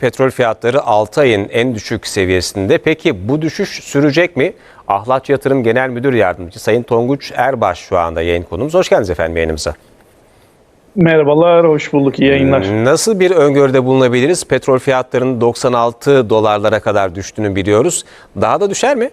Petrol fiyatları 6 ayın en düşük seviyesinde. Peki bu düşüş sürecek mi? Ahlat Yatırım Genel Müdür Yardımcısı Sayın Tonguç Erbaş şu anda yayın konumuz. Hoş geldiniz efendim yayınımıza. Merhabalar, hoş bulduk. İyi yayınlar. Nasıl bir öngörüde bulunabiliriz? Petrol fiyatlarının 96 dolarlara kadar düştüğünü biliyoruz. Daha da düşer mi?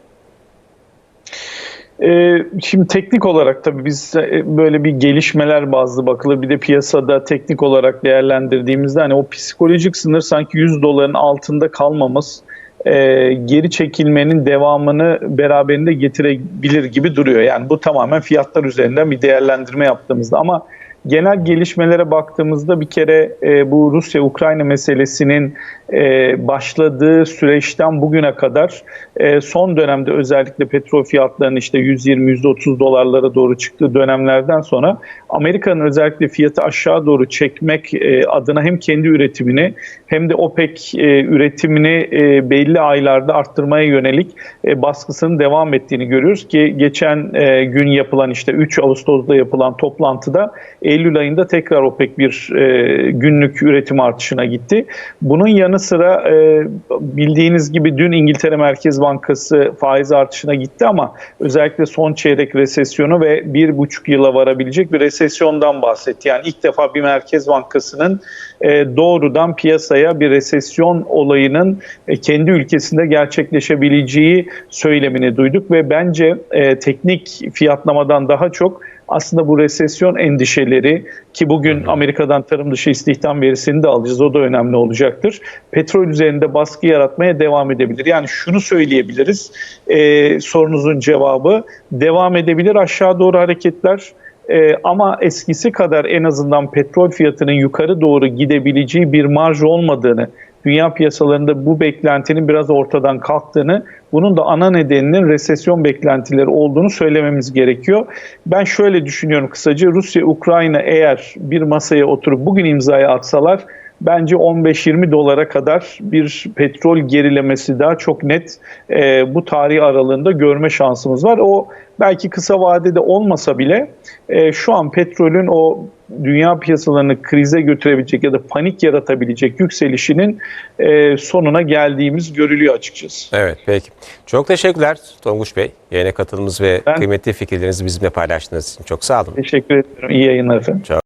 Ee, şimdi teknik olarak tabii biz e, böyle bir gelişmeler bazlı bakılır. Bir de piyasada teknik olarak değerlendirdiğimizde hani o psikolojik sınır sanki 100 doların altında kalmamız e, geri çekilmenin devamını beraberinde getirebilir gibi duruyor. Yani bu tamamen fiyatlar üzerinden bir değerlendirme yaptığımızda ama genel gelişmelere baktığımızda bir kere e, bu Rusya-Ukrayna meselesinin e, başladığı süreçten bugüne kadar e, son dönemde özellikle petrol fiyatlarının işte 120-130 dolarlara doğru çıktığı dönemlerden sonra Amerika'nın özellikle fiyatı aşağı doğru çekmek e, adına hem kendi üretimini hem de OPEC e, üretimini e, belli aylarda arttırmaya yönelik e, baskısının devam ettiğini görüyoruz. Ki geçen e, gün yapılan işte 3 Ağustos'ta yapılan toplantıda Eylül ayında tekrar OPEC bir e, günlük üretim artışına gitti. Bunun yanı sıra e, bildiğiniz gibi dün İngiltere Merkez Bankası faiz artışına gitti ama özellikle son çeyrek resesyonu ve bir buçuk yıla varabilecek bir resesyondan bahsetti. Yani ilk defa bir Merkez Bankası'nın e, doğrudan piyasaya bir resesyon olayının e, kendi ülkesinde gerçekleşebileceği söylemini duyduk ve bence e, teknik fiyatlamadan daha çok aslında bu resesyon endişeleri ki bugün Amerika'dan tarım dışı istihdam verisini de alacağız o da önemli olacaktır. Petrol üzerinde baskı yaratmaya devam edebilir. Yani şunu söyleyebiliriz e, sorunuzun cevabı devam edebilir aşağı doğru hareketler. Ee, ama eskisi kadar en azından petrol fiyatının yukarı doğru gidebileceği bir marj olmadığını, dünya piyasalarında bu beklentinin biraz ortadan kalktığını, bunun da ana nedeninin resesyon beklentileri olduğunu söylememiz gerekiyor. Ben şöyle düşünüyorum kısaca, Rusya-Ukrayna eğer bir masaya oturup bugün imzayı atsalar, bence 15-20 dolara kadar bir petrol gerilemesi daha çok net e, bu tarih aralığında görme şansımız var. O belki kısa vadede olmasa bile e, şu an petrolün o dünya piyasalarını krize götürebilecek ya da panik yaratabilecek yükselişinin e, sonuna geldiğimiz görülüyor açıkçası. Evet peki. Çok teşekkürler Tonguç Bey. Yayına katıldığınız ve Ben- kıymetli fikirlerinizi bizimle paylaştığınız için çok sağ olun. Teşekkür ederim. İyi yayınlar efendim. Çok